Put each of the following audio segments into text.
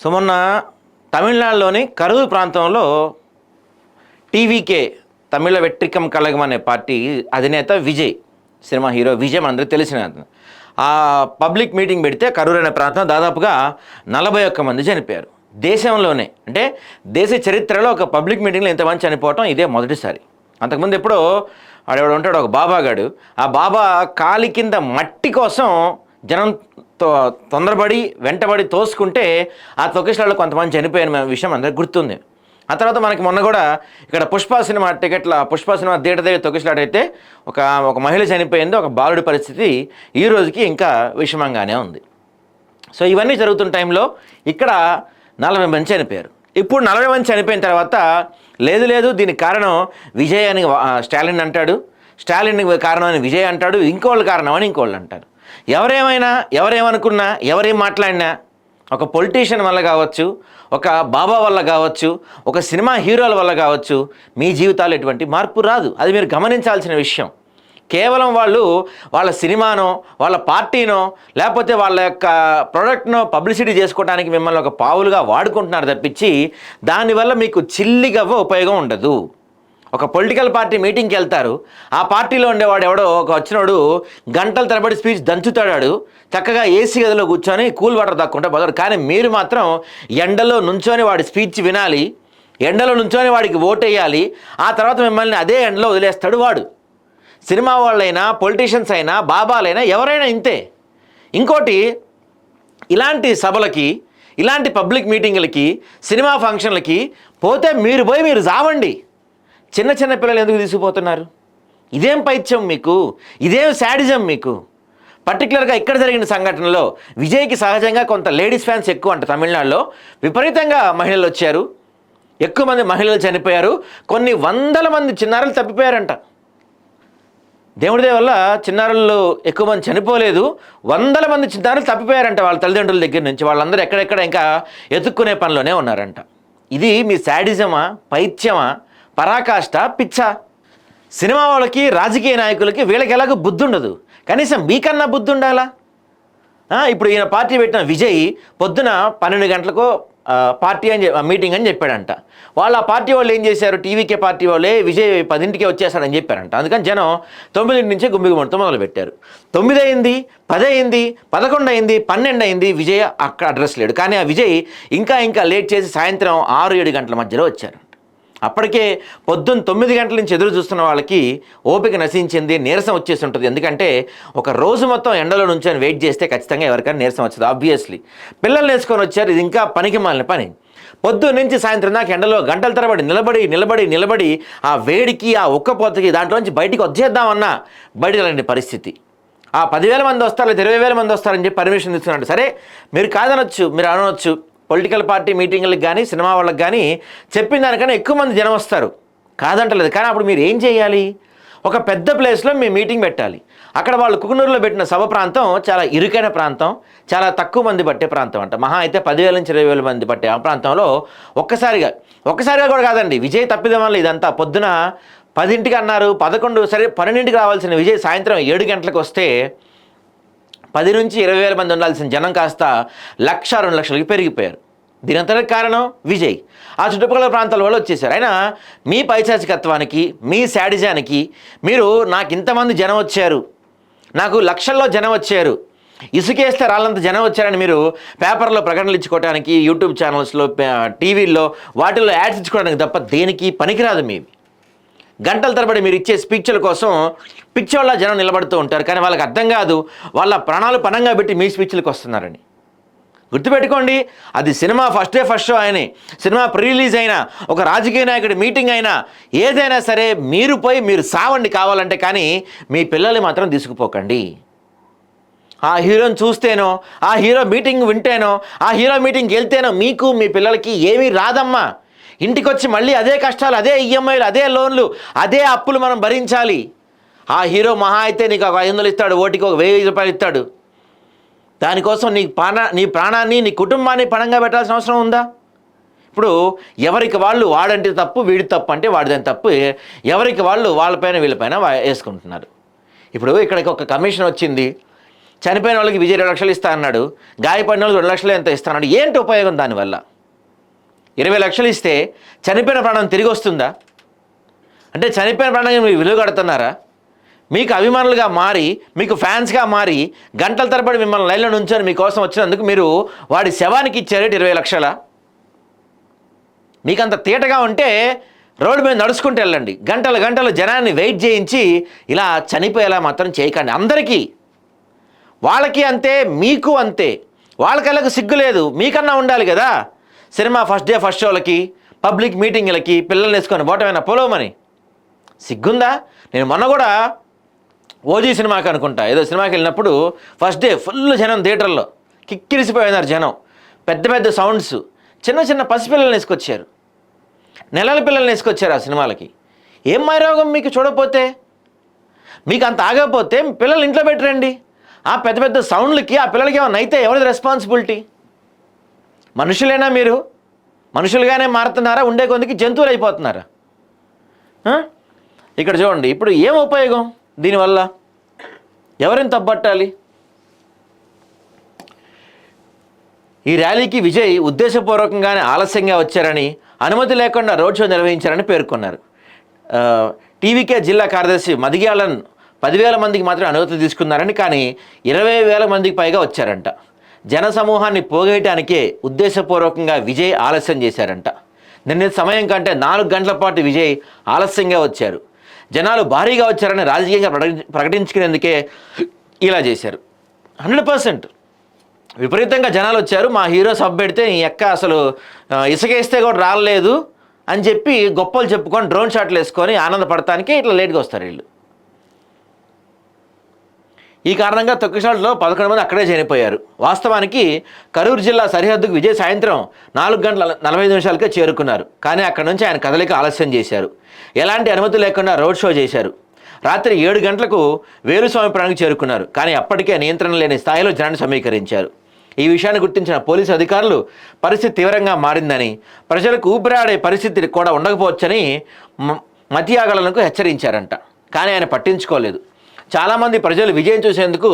So మొన్న తమిళనాడులోని కరూరు ప్రాంతంలో టీవీకే తమిళ వెట్రికం కలగం అనే పార్టీ అధినేత విజయ్ సినిమా హీరో విజయ్ మనందరికీ తెలిసిన ఆ పబ్లిక్ మీటింగ్ పెడితే కరూరు అనే ప్రాంతం దాదాపుగా నలభై ఒక్క మంది చనిపోయారు. దేశంలోనే అంటే దేశ చరిత్రలో ఒక పబ్లిక్ మీటింగ్లో ఇంతమంది చనిపోవటం ఇదే మొదటిసారి. అంతకుముందు ఎప్పుడో ఆడెవడు ఉంటాడు ఒక బాబాగాడు. ఆ బాబా కాలి కింద మట్టి కోసం జనం తొందరపడి వెంటబడి తోసుకుంటే ఆ తొక్కిసలాలో కొంతమంది చనిపోయిన విషయం అందరికి గుర్తుంది. ఆ తర్వాత మనకి మొన్న కూడా ఇక్కడ పుష్ప సినిమా టికెట్ల పుష్ప సినిమా థియేటర్ దగ్గర తొక్కిసలాడైతే ఒక ఒక మహిళ చనిపోయింది ఒక బాలుడి పరిస్థితి ఈ రోజుకి ఇంకా విషమంగానే ఉంది. సో ఇవన్నీ జరుగుతున్న టైంలో ఇక్కడ నలభై మంది చనిపోయారు. ఇప్పుడు నలభై మంది చనిపోయిన తర్వాత లేదు లేదు దీనికి కారణం విజయ్ అని స్టాలిన్ అంటాడు. స్టాలిన్ కారణం అని విజయ్ అంటాడు. ఇంకోళ్ళు కారణం అని ఇంకోళ్ళు అంటారు. ఎవరేమైనా ఎవరేమనుకున్నా ఎవరేం మాట్లాడినా ఒక పొలిటీషియన్ వల్ల కావచ్చు ఒక బాబా వల్ల కావచ్చు ఒక సినిమా హీరోల వల్ల కావచ్చు మీ జీవితాలు ఎటువంటి మార్పు రాదు. అది మీరు గమనించాల్సిన విషయం. కేవలం వాళ్ళు వాళ్ళ సినిమానో వాళ్ళ పార్టీనో లేకపోతే వాళ్ళ యొక్క ప్రోడక్ట్నో పబ్లిసిటీ చేసుకోవడానికి మిమ్మల్ని ఒక పావులుగా వాడుకుంటున్నారు తప్పించి దానివల్ల మీకు చిల్లిగవ్వ ఉపయోగం ఉండదు. ఒక పొలిటికల్ పార్టీ మీటింగ్కి వెళ్తారు. ఆ పార్టీలో ఉండేవాడు ఎవడో ఒక వచ్చినోడు గంటల తరబడి స్పీచ్ దంచుతాడాడు. చక్కగా ఏసీ గదిలో కూర్చొని కూల్ వాటర్ దక్కుంటే బదడు కానీ మీరు మాత్రం ఎండలో నుంచొని వాడి స్పీచ్ వినాలి. ఎండలో నుంచొని వాడికి ఓటేయాలి ఆ తర్వాత మిమ్మల్ని అదే ఎండలో వదిలేస్తాడు వాడు. సినిమా వాళ్ళైనా పొలిటీషియన్స్ అయినా బాబాలైనా ఎవరైనా ఇంతే. ఇంకోటి ఇలాంటి సభలకి ఇలాంటి పబ్లిక్ మీటింగులకి సినిమా ఫంక్షన్లకి పోతే మీరు పోయి మీరు జావండి చిన్న చిన్న పిల్లలు ఎందుకు తీసుకుపోతున్నారు? ఇదేం పైత్యం మీకు? ఇదేం శాడిజం మీకు? పర్టికులర్గా ఇక్కడ జరిగిన సంఘటనలో విజయ్కి సహజంగా కొంత లేడీస్ ఫ్యాన్స్ ఎక్కువ అంట తమిళనాడులో. విపరీతంగా మహిళలు వచ్చారు. ఎక్కువ మంది మహిళలు చనిపోయారు. కొన్ని వందల మంది చిన్నారులు తప్పిపోయారంట. దేవుడి వల్ల చిన్నారులు ఎక్కువ మంది చనిపోలేదు. వందల మంది చిన్నారులు తప్పిపోయారంట వాళ్ళ తల్లిదండ్రుల దగ్గర నుంచి. వాళ్ళందరూ ఎక్కడెక్కడ ఇంకా ఎత్తుక్కునే పనిలోనే ఉన్నారంట. ఇది మీ శాడిజమా? పైత్యమా? పరాకాష్ట పిచ్చ. సినిమా వాళ్ళకి రాజకీయ నాయకులకి వీళ్ళకి ఎలాగో బుద్ధి ఉండదు కనీసం మీకన్నా బుద్ధి ఉండాలా ఇప్పుడు ఈయన పార్టీ పెట్టిన విజయ్ పొద్దున పన్నెండు గంటలకు పార్టీ అని మీటింగ్ అని చెప్పాడంట. వాళ్ళ పార్టీ వాళ్ళు ఏం చేశారు? టీవీకే పార్టీ వాళ్ళే విజయ్ పదింటికే వచ్చేసాడని చెప్పారంట. అందుకని జనం తొమ్మిదింటి నుంచే గుమ్మిగి మొత్తం మొదలు పెట్టారు తొమ్మిది అయింది పది అయింది పదకొండు అయింది పన్నెండు అయింది విజయ్ అక్కడ అడ్రస్ లేడు. కానీ ఆ విజయ్ ఇంకా ఇంకా లేట్ చేసి సాయంత్రం ఆరు ఏడు గంటల మధ్యలో వచ్చారు. అప్పటికే పొద్దున్న తొమ్మిది గంటల నుంచి ఎదురు చూస్తున్న వాళ్ళకి ఓపిక నశించింది నీరసం వచ్చేసి ఉంటుంది. ఎందుకంటే ఒక రోజు మొత్తం ఎండలో నుంచి అని వెయిట్ చేస్తే ఖచ్చితంగా ఎవరికైనా నీరసం వచ్చదు ఆబ్వియస్లీ పిల్లలు నేర్చుకొని వచ్చారు ఇది ఇంకా పనికి మాలిన పని. పొద్దున్న నుంచి సాయంత్రం దాకా ఎండలో గంటల తరబడి నిలబడి నిలబడి నిలబడి ఆ వేడికి ఆ ఉక్కపోతకి దాంట్లోంచి బయటికి వచ్చేద్దామన్నా బయట పరిస్థితి. ఆ పదివేల మంది వస్తారు లేదా ఇరవై వేల మంది వస్తారని చెప్పి పర్మిషన్ ఇస్తున్నాడు. సరే మీరు కాదనొచ్చు మీరు అనవచ్చు పొలిటికల్ పార్టీ మీటింగ్లకు కానీ సినిమా వాళ్ళకి కానీ చెప్పిన దానికన్నా ఎక్కువ మంది జనం వస్తారు. కాదంటలేదు. కానీ అప్పుడు మీరు ఏం చేయాలి? ఒక పెద్ద ప్లేస్లో మీ మీటింగ్ పెట్టాలి. అక్కడ వాళ్ళు కుకునూరులో పెట్టిన సభ ప్రాంతం చాలా ఇరుకైన ప్రాంతం చాలా తక్కువ మంది పట్టే ప్రాంతం అంట. మహా అయితే పదివేల నుంచి ఇరవై వేల మంది పట్టే ఆ ప్రాంతంలో ఒక్కసారిగా ఒక్కసారిగా కూడా కాదండి. విజయ్ తప్పిదం వల్ల ఇదంతా పొద్దున పదింటికి అన్నారు. పదకొండు సరే పన్నెండింటికి రావాల్సిన విజయ్ సాయంత్రం ఏడు గంటలకు వస్తే పది నుంచి ఇరవై వేల మంది ఉండాల్సిన జనం కాస్త లక్ష రెండు లక్షలకి పెరిగిపోయారు. దీనంతటి కారణం విజయ్. ఆ చుట్టుపక్కల ప్రాంతాల వాళ్ళు వచ్చేసారు. అయినా మీ పైశాచికత్వానికి మీ శాడిజానికి మీరు నాకు ఇంతమంది జనం వచ్చారు. నాకు లక్షల్లో జనం వచ్చారు. ఇసుకేస్తే రాళ్ళంత జనం వచ్చారని మీరు పేపర్లో ప్రకటనలు ఇచ్చుకోవడానికి యూట్యూబ్ ఛానల్స్లో టీవీల్లో వాటిల్లో యాడ్స్ ఇచ్చుకోవడానికి తప్ప దేనికి పనికిరాదు మీవి. గంటల తరబడి మీరు ఇచ్చే స్పీచ్ల కోసం పిచ్చోళ్ళ జనం నిలబడుతూ ఉంటారు. కానీ వాళ్ళకి అర్థం కాదు వాళ్ళ ప్రాణాలు పణంగా పెట్టి మీ స్పీచ్లకు వస్తున్నారని. గుర్తుపెట్టుకోండి అది cinema first day first show అయినా సినిమా ప్రీ రిలీజ్ అయినా ఒక రాజకీయ నాయకుడి మీటింగ్ అయినా ఏదైనా సరే మీరు పోయి మీరు సావండి కావాలంటే కానీ మీ పిల్లల్ని మాత్రం తీసుకుపోకండి. ఆ హీరోని చూస్తేనో ఆ హీరో మీటింగ్ వింటేనో ఆ హీరో మీటింగ్కి వెళ్తేనో మీకు మీ పిల్లలకి ఏమీ రాదమ్మా. ఇంటికి వచ్చి మళ్ళీ అదే కష్టాలు అదే ఈఎంఐలు అదే లోన్లు అదే అప్పులు మనం భరించాలి. ఆ హీరో మహా అయితే నీకు ఒక ఐదు వందలు ఇస్తాడు ఓటికి ఒక వెయ్యి రూపాయలు ఇస్తాడు. దానికోసం నీ ప్రాణ నీ ప్రాణాన్ని నీ కుటుంబాన్ని పణంగా పెట్టాల్సిన అవసరం ఉందా? ఇప్పుడు ఎవరికి వాళ్ళు వాడంటే తప్పు వీడి తప్పు అంటే వాడిదని తప్పు ఎవరికి వాళ్ళు వాళ్ళపైన వీళ్ళపైన వా- వేసుకుంటున్నారు. ఇప్పుడు ఇక్కడికి ఒక కమిషన్ వచ్చింది చనిపోయిన వాళ్ళకి విజయ్ రెండు లక్షలు ఇస్తా అన్నాడు గాయపడిన వాళ్ళకి రెండు లక్షలు ఎంత ఇస్తా అన్నాడు ఏంటి ఉపయోగం దానివల్ల? ఇరవై లక్షలు ఇస్తే చనిపోయిన ప్రాణం తిరిగి వస్తుందా? అంటే చనిపోయిన ప్రాణానికి మీరు విలువ కడుతున్నారా? మీకు అభిమానులుగా మారి మీకు ఫ్యాన్స్గా మారి గంటల తరబడి మిమ్మల్ని లైన్లో నుంచొని మీకోసం వచ్చినందుకు మీరు వాడి శవానికి ఇచ్చారు ఇరవై లక్షల? మీకు అంత తీటగా ఉంటే రోడ్డు మీద నడుచుకుంటూ వెళ్ళండి. గంటల గంటలు జనాన్ని వెయిట్ చేయించి ఇలా చనిపోయేలా మాత్రం చేయకండి. అందరికీ వాళ్ళకి అంతే మీకు అంతే. వాళ్ళకెళ్ళకు సిగ్గు లేదు. మీకన్నా ఉండాలి కదా. సినిమా ఫస్ట్ డే ఫస్ట్ షోలకి పబ్లిక్ మీటింగ్లకి పిల్లల్ని వేసుకొని పోవటమైనా పొలవమని సిగ్గుందా? నేను మొన్న కూడా ఓజీ సినిమాకి అనుకుంటా. ఏదో సినిమాకి వెళ్ళినప్పుడు ఫస్ట్ డే ఫుల్ జనం థియేటర్లో. కిక్కిరిసిపోయినారు జనం. పెద్ద పెద్ద సౌండ్స్. చిన్న చిన్న పసిపిల్లల్ని వేసుకొచ్చారు. నెలల పిల్లల్ని వేసుకొచ్చారు ఆ సినిమాలకి. ఏం మైరోగం మీకు చూడకపోతే? మీకు అంత ఆగకపోతే పిల్లలు ఇంట్లో పెట్టరండి ఆ పెద్ద పెద్ద సౌండ్లకి ఆ పిల్లలకి ఏమైనా అయితే ఎవరిది రెస్పాన్సిబిలిటీ మనుషులేనా మీరు? మనుషులుగానే మారుతున్నారా? ఉండే కొందికి జంతువులు అయిపోతున్నారా ఇక్కడ చూడండి ఇప్పుడు ఏం ఉపయోగం దీనివల్ల? ఎవరిని తప్పట్టాలి? ఈ ర్యాలీకి విజయ్ ఉద్దేశపూర్వకంగానే ఆలస్యంగా వచ్చారని అనుమతి లేకుండా రోడ్ షో నిర్వహించారని పేర్కొన్నారు. టీవీకే జిల్లా కార్యదర్శి మదిగాలన్ పదివేల మందికి మాత్రమే అనుమతి తీసుకున్నారని కానీ ఇరవై వేల మందికి పైగా వచ్చారంట. జన సమూహాన్ని పోగేయటానికే ఉద్దేశపూర్వకంగా విజయ్ ఆలస్యం చేశారంట. నిన్న సమయం కంటే నాలుగు గంటల పాటు విజయ్ ఆలస్యంగా వచ్చారు. జనాలు భారీగా వచ్చారని రాజకీయంగా ప్రకటించుకునేందుకే ఇలా చేశారు. Hundred percent. విపరీతంగా జనాలు వచ్చారు. మా హీరో సబ్ పెడితే ఈ ఎక్క అసలు ఇసుకేస్తే కూడా రాలేదు అని చెప్పి గొప్పలు చెప్పుకొని డ్రోన్ షాట్లు వేసుకొని ఆనందపడటానికి ఇట్లా లేట్గా వస్తారు వీళ్ళు. ఈ కారణంగా తొక్కిషాట్లో పదకొండు మంది అక్కడే చనిపోయారు. వాస్తవానికి కరూరు జిల్లా సరిహద్దుకు విజయ్ సాయంత్రం నాలుగు గంటల నలభై నిమిషాలకే చేరుకున్నారు. కానీ అక్కడ నుంచి ఆయన కదలిక ఆలస్యం చేశారు. ఎలాంటి అనుమతి లేకుండా రోడ్ షో చేశారు. రాత్రి ఏడు గంటలకు వేలుస్వామిపురానికి చేరుకున్నారు. కానీ అప్పటికే నియంత్రణ లేని స్థాయిలో జనాన్ని సమీకరించారు. ఈ విషయాన్ని గుర్తించిన పోలీసు అధికారులు పరిస్థితి తీవ్రంగా మారిందని ప్రజలకు ఊపిరాడే పరిస్థితి కూడా ఉండకపోవచ్చని మ- మతియాగలకు హెచ్చరించారంట. కానీ ఆయన పట్టించుకోలేదు. చాలామంది ప్రజలు విజయం చూసేందుకు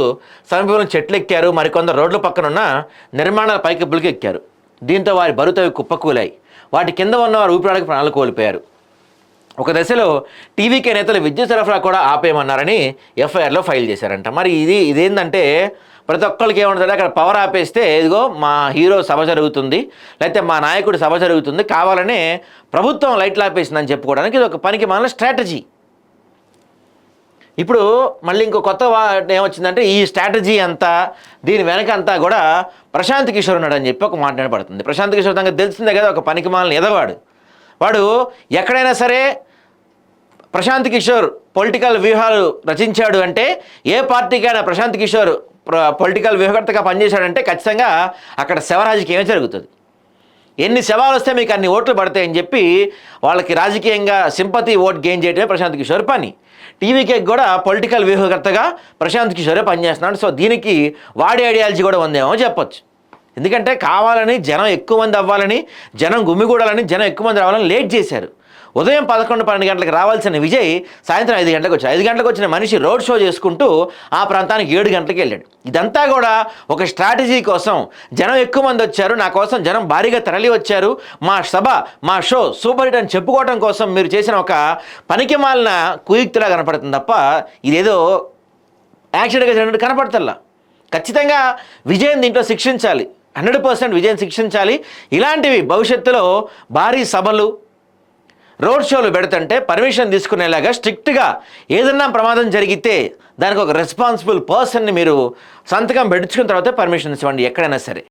సమీపంలో చెట్లు ఎక్కారు మరికొందరు రోడ్ల పక్కన ఉన్న నిర్మాణాల పైకప్పులకి ఎక్కారు దీంతో వారి బరుతవి కుప్పకూలాయి. వాటి కింద ఉన్న వారు ఊపిరాడక ప్రాణాలు కోల్పోయారు. ఒక దశలో టీవీకే నేతలు విద్యుత్ సరఫరా కూడా ఆపేయమన్నారని ఎఫ్ఐఆర్లో ఫైల్ చేశారంట. మరి ఇది ఇదేంటంటే ప్రతి ఒక్కరికి ఏమంటుంది అక్కడ పవర్ ఆపేస్తే ఇదిగో మా హీరో సభ జరుగుతుంది లేకపోతే మా నాయకుడి సభ జరుగుతుంది కావాలనే ప్రభుత్వం లైట్లు ఆపేసిందని చెప్పుకోవడానికి ఇది ఒక పనికి మన స్ట్రాటజీ. ఇప్పుడు మళ్ళీ ఇంకో కొత్త ఏమొచ్చిందంటే ఈ స్ట్రాటజీ అంతా దీని వెనక అంతా కూడా ప్రశాంత్ కిషోర్ ఉన్నాడని చెప్పి ఒక మాట్లాడబడుతుంది ప్రశాంత్ కిషోర్ దానికి తెలిసిందే కదా ఒక పనికి మాలని ఎదవాడు. వాడు ఎక్కడైనా సరే ప్రశాంత్ కిషోర్ పొలిటికల్ వ్యూహాలు రచించాడు అంటే ఏ పార్టీకైనా ప్రశాంత్ కిషోర్ పొలిటికల్ వ్యూహకర్తగా పనిచేశాడంటే ఖచ్చితంగా అక్కడ శవరాజకీయమే జరుగుతుంది. ఎన్ని శవాలు వస్తే మీకు అన్ని ఓట్లు పడతాయని చెప్పి వాళ్ళకి రాజకీయంగా సింపతి ఓట్ గెయిన్ చేయడమే ప్రశాంత్ కిషోర్ పని. టీవీకే కూడా పొలిటికల్ వ్యూహకర్తగా ప్రశాంత్ కిషోరే పనిచేస్తున్నాడు. సో దీనికి వాడి ఐడియాలజీ కూడా ఉందేమో చెప్పొచ్చు. ఎందుకంటే కావాలని జనం ఎక్కువ మంది అవ్వాలని జనం గుమ్మిగూడాలని జనం ఎక్కువ మంది రావాలని లేట్ చేశారు. ఉదయం పదకొండు పన్నెండు గంటలకు రావాల్సిన విజయ్ సాయంత్రం ఐదు గంటలకు వచ్చాడు. ఐదు గంటలకు వచ్చిన మనిషి రోడ్ షో చేసుకుంటూ ఆ ప్రాంతానికి ఏడు గంటలకు వెళ్ళాడు. ఇదంతా కూడా ఒక స్ట్రాటజీ కోసం జనం ఎక్కువ మంది వచ్చారు. నా కోసం జనం భారీగా తరలి వచ్చారు. మా సభ మా షో సూపర్ హిట్ అని చెప్పుకోవడం కోసం మీరు చేసిన ఒక పనికి మాలిన కుయుక్తిలా కనపడుతుంది తప్ప ఇదేదో యాక్సిడెంట్గా జరిగినట్టు కనపడతల్లా. ఖచ్చితంగా విజయం దీంట్లో శిక్షించాలి. హండ్రెడ్ పర్సెంట్ విజయం శిక్షించాలి. ఇలాంటివి భవిష్యత్తులో భారీ సభలు రోడ్ షోలు పెడుతుంటే పర్మిషన్ తీసుకునేలాగా స్ట్రిక్ట్గా ఏదన్నా ప్రమాదం జరిగితే దానికి ఒక రెస్పాన్సిబుల్ పర్సన్ని మీరు సంతకం పెట్టుకున్న తర్వాతే పర్మిషన్ ఇవ్వండి ఎక్కడైనా సరే.